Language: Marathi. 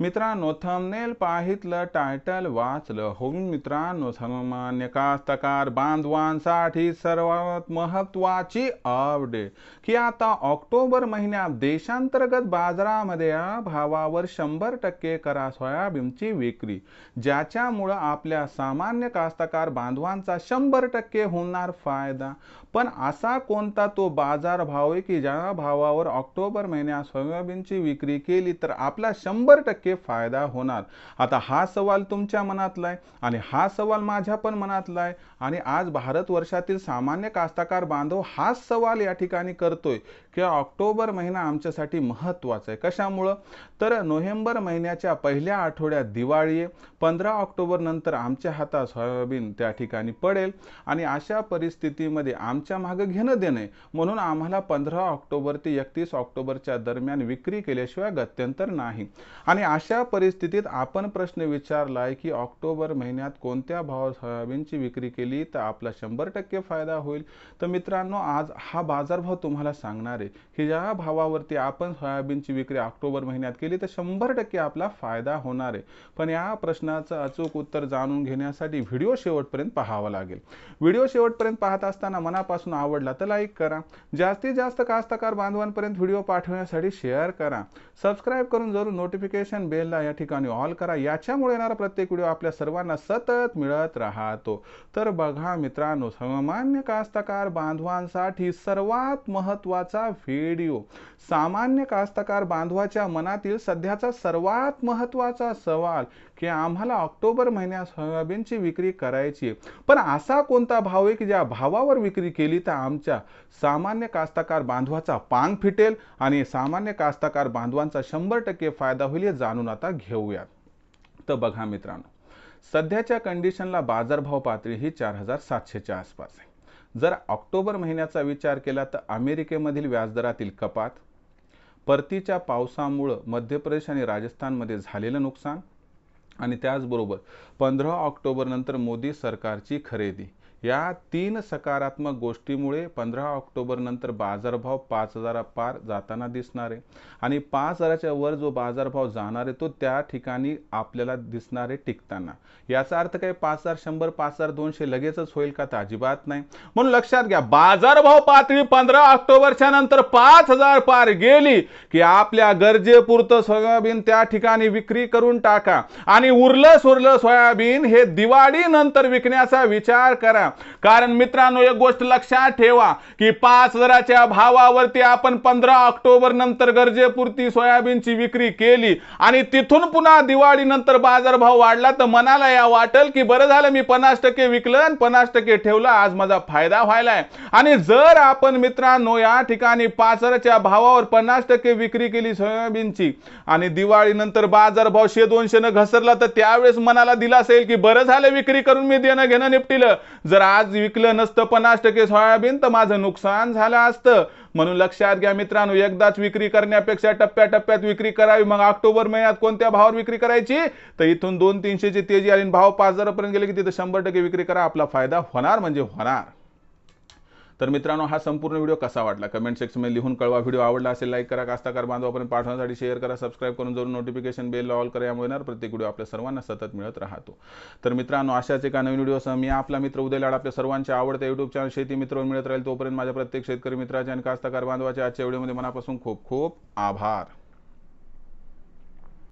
मित्रांनो थंबनेल पाहितलं टायटल वाचलं. हो मित्रांनो सामान्य कास्तकार बांधवांसाठी सर्वात महत्त्वाची अपडेट की आता ऑक्टोबर महिन्यात देशांतर्गत बाजारामध्ये या भावावर शंभर टक्के करा सोयाबीनची विक्री ज्याच्यामुळं आपल्या सामान्य कास्तकार बांधवांचा शंभर टक्के होणार फायदा. पण असा कोणता तो बाजार भाव आहे की ज्या भावावर ऑक्टोबर महिन्यात सोयाबीनची विक्री केली तर आपला शंभर टक्के फायदा होणार. आता हा सवाल तुमच्या मनातला आहे आणि हा सवाल माझ्या पण मनातला आहे आणि आज भारत वर्षातील सामान्य कास्तकार बांधव हाच सवाल या ठिकाणी करतोय की ऑक्टोबर महिना आमच्यासाठी महत्त्वाचा आहे. कशामुळं? तर नोव्हेंबर महिन्याच्या पहिल्या आठवड्यात दिवाळी आहे. पंधरा ऑक्टोबर नंतर आमच्या हातात सोयाबीन त्या ठिकाणी पडेल आणि अशा परिस्थितीमध्ये आमच्या मागं घेणं देणं आहे. म्हणून आम्हाला पंधरा ऑक्टोबर ते एकतीस ऑक्टोबरच्या दरम्यान विक्री केल्याशिवाय गत्यंतर नाही. आणि अशा परिस्थितीत आपण प्रश्न विचारला आहे की ऑक्टोबर महिन्यात कोणत्या भावात सोयाबीनची विक्री केली तर आपला शंभर टक्के फायदा होईल? तर मित्रांनो आज हा बाजारभाव तुम्हाला सांगणार आहे की ज्या भावावरती आपण सोयाबीनची विक्री ऑक्टोबर महिन्यात केली तर शंभर टक्के आपला फायदा होणार आहे. पण या प्रश्नाचं अचूक उत्तर जाणून घेण्यासाठी व्हिडिओ शेवटपर्यंत पाहावा लागेल. व्हिडिओ शेवटपर्यंत पाहत असताना मनापासून आवडला तर लाईक करा. जास्तीत जास्त कास्तकार बांधवांपर्यंत व्हिडिओ पाठवण्यासाठी शेअर करा. सबस्क्राईब करून जरूर नोटिफिकेशन बेलला या ठिकाणी ऑल करा. याच्यामुळे येणारा प्रत्येक व्हिडिओ आपल्या सर्वांना सतत मिळत राहतो. तर बघा मित्रांनो सामान्य कास्तकार बांधवांसाठी सर्वात महत्त्वाचा व्हिडिओ सामान्य कास्तकार बांधवाच्या मनातील सध्याचा सर्वात महत्त्वाचा सवाल की आम्हाला ऑक्टोबर महिन्यात सोयाबीनची विक्री करायची पण असा कोणता भाव आहे की ज्या भावावर विक्री केली तर आमच्या सामान्य कास्तकार बांधवाचा पांग फिटेल आणि सामान्य कास्तकार बांधवांचा शंभर टक्के फायदा होईल हे जाणून आता घेऊयात. तर बघा मित्रांनो सध्याच्या कंडिशनला बाजारभाव पातळी ही चार हजार सातशेच्या आसपास आहे. जर ऑक्टोबर महिन्याचा विचार केला तर अमेरिकेमधील व्याजदरातील कपात परतीच्या पावसामुळं मध्य प्रदेश आणि राजस्थानमध्ये झालेलं नुकसान आणि त्याचबरोबर पंधरा ऑक्टोबर नंतर मोदी सरकारची खरेदी या तीन सकारात्मक गोष्टीमुळे पंधरा ऑक्टोबर नंतर बाजारभाव पाच हजारापार जाताना दिसणार आहे. आणि पाच हजाराच्या वर जो बाजारभाव जाणार आहे तो त्या ठिकाणी आपल्याला दिसणार आहे टिकताना. याचा अर्थ काय? पाच हजार शंभर पाच हजार दोनशे लगेचच होईल का? तर अजिबात नाही. म्हणून लक्षात घ्या बाजारभाव पातळी पंधरा ऑक्टोबरच्या नंतर पाच हजार पार गेली की आपल्या गरजेपुरतं सोयाबीन त्या ठिकाणी विक्री करून टाका. आणि उरलं सुरलं सोयाबीन हे दिवाळीनंतर विकण्याचा विचार करा. कारण मित्रांनो एक गोष्ट लक्षात ठेवा की पाच हजाराच्या भावावरती आपण पंधरा ऑक्टोबर नंतर गरजेपुरती सोयाबीनची विक्री केली आणि तिथून पुन्हा दिवाळीनंतर बाजारभाव वाढला तर मनाला या वाटेल की बरं झालं मी पन्नास टक्के विकलं आणि पन्नास टक्के ठेवलं आज माझा फायदा व्हायलाय आणि जर आपण मित्रांनो या ठिकाणी पाच हजाराच्या भावावर पन्नास टक्के विक्री केली सोयाबीनची आणि दिवाळी नंतर बाजारभाव शे दोनशे न घसरला तर त्यावेळेस मनाला दिला असेल की बरं झालं विक्री करून मी देणं घेणं निपटिलं. जर आज विकलं नसतं पन्नास टक्के सोयाबीन तर माझं नुकसान झालं असतं. म्हणून लक्षात घ्या मित्रांनो एकदाच विक्री करण्यापेक्षा टप्प्याटप्प्यात विक्री करावी. मग ऑक्टोबर महिन्यात कोणत्या भावावर विक्री करायची? तर इथून दोन तीनशेची तेजी आली आणि भाव पाच हजारापर्यंत गेले की तिथं शंभर टक्के विक्री करा आपला फायदा होणार म्हणजे होणार. तर मित्रांनो हा संपूर्ण व्हिडिओ कसा वाटला? कमेंट सेक्शनमध्ये लिहून कळवा. व्हिडिओ आवडला असेल लाईक करा. कास्ताकार बांधवापर्यंत पाठवण्यासाठी शेअर करा. सबस्क्राईब करून जरूर नोटिफिकेशन बेल ऑल करा. यामुळे येणार प्रत्येक व्हिडिओ आपल्या सर्वांना सतत मिळत राहतो. तर मित्रांनो अशाच एका नवीन व्हिडिओसह मी आपला मित्र उदय लाड आपल्या सर्वांच्या आवडत्या युट्यूब चॅनल शेती मित्र मिळत राहील. तोपर्यंत माझ्या प्रत्येक शेतकरी मित्राच्या आणि कास्ताकार बांधवाच्या आजच्या व्हिडिओमध्ये मनापासून खूप खूप आभार.